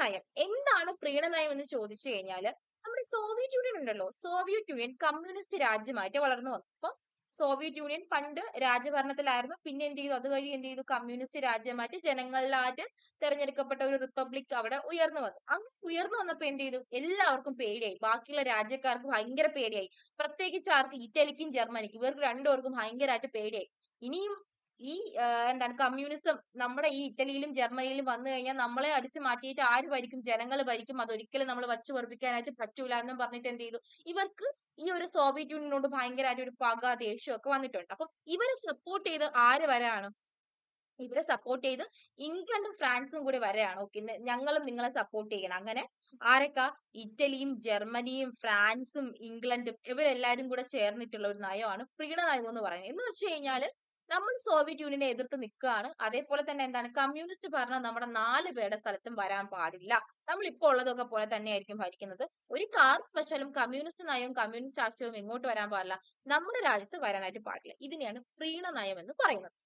പ്രീണനയം എന്താണ് പ്രീണനയം എന്ന് ചോദിച്ചു കഴിഞ്ഞാൽ നമ്മുടെ സോവിയറ്റ് യൂണിയൻ ഉണ്ടല്ലോ. സോവിയറ്റ് യൂണിയൻ കമ്മ്യൂണിസ്റ്റ് രാജ്യമായിട്ട് വളർന്നു വന്നു. അപ്പൊ സോവിയറ്റ് യൂണിയൻ പണ്ട് രാജഭരണത്തിലായിരുന്നു പിന്നെ എന്ത് ചെയ്തു? അത് കഴിഞ്ഞ് എന്ത് ചെയ്തു? കമ്മ്യൂണിസ്റ്റ് രാജ്യമായിട്ട് ജനങ്ങളിലായിട്ട് തെരഞ്ഞെടുക്കപ്പെട്ട ഒരു റിപ്പബ്ലിക് അവിടെ ഉയർന്നു വന്നു. അങ്ങനെ ഉയർന്നു വന്നപ്പോ എന്ത് ചെയ്തു? എല്ലാവർക്കും പേടിയായി. ബാക്കിയുള്ള രാജ്യക്കാർക്ക് ഭയങ്കര പേടിയായി. പ്രത്യേകിച്ച് ആർക്ക് ഇറ്റലിക്കും ജർമ്മനിക്കും ഇവർക്ക് രണ്ടുപേർക്കും ഭയങ്കരമായിട്ട് പേടിയായി. ഇനിയും ഈ എന്താണ് കമ്മ്യൂണിസം നമ്മുടെ ഈ ഇറ്റലിയിലും ജർമ്മനിയിലും വന്നു കഴിഞ്ഞാൽ നമ്മളെ അടിച്ചു മാറ്റിയിട്ട് ആര് ഭരിക്കും? ജനങ്ങൾ ഭരിക്കും. അതൊരിക്കലും നമ്മൾ വച്ചു പൊറപ്പിക്കാനായിട്ട് പറ്റൂല എന്നും പറഞ്ഞിട്ട് എന്ത് ചെയ്തു? ഇവർക്ക് ഈ ഒരു സോവിയറ്റ് യൂണിയനോട് ഭയങ്കരമായിട്ട് ഒരു പക ദേഷ്യം ഒക്കെ വന്നിട്ടുണ്ട്. അപ്പൊ ഇവരെ സപ്പോർട്ട് ചെയ്ത് ആര് വരാണ്? ഇവരെ സപ്പോർട്ട് ചെയ്ത് ഇംഗ്ലണ്ടും ഫ്രാൻസും കൂടി വരെയാണ്. ഓക്കെ ഞങ്ങളും നിങ്ങളെ സപ്പോർട്ട് ചെയ്യണം. അങ്ങനെ ആരൊക്കെ? ഇറ്റലിയും ജർമ്മനിയും ഫ്രാൻസും ഇംഗ്ലണ്ടും ഇവരെല്ലാരും കൂടെ ചേർന്നിട്ടുള്ള ഒരു നയമാണ് പ്രീണനയം എന്ന് പറയുന്നത്. എന്ന് വെച്ച് കഴിഞ്ഞാൽ നമ്മൾ സോവിയറ്റ് യൂണിയനെ എതിർത്ത് നിൽക്കുകയാണ്. അതേപോലെ തന്നെ എന്താണ്? കമ്മ്യൂണിസ്റ്റ് ഭരണം നമ്മുടെ നാല് പേരുടെ സ്ഥലത്തും വരാൻ പാടില്ല. നമ്മൾ ഇപ്പോൾ ഉള്ളതൊക്കെ പോലെ തന്നെയായിരിക്കും ഭരിക്കുന്നത്. ഒരു കാരണവശാലും കമ്മ്യൂണിസ്റ്റ് നയവും കമ്മ്യൂണിസ്റ്റ് ആശയവും എങ്ങോട്ട് വരാൻ പാടില്ല. നമ്മുടെ രാജ്യത്ത് വരാനായിട്ട് പാടില്ല. ഇതിനെയാണ് പ്രീണനയം എന്ന് പറയുന്നത്.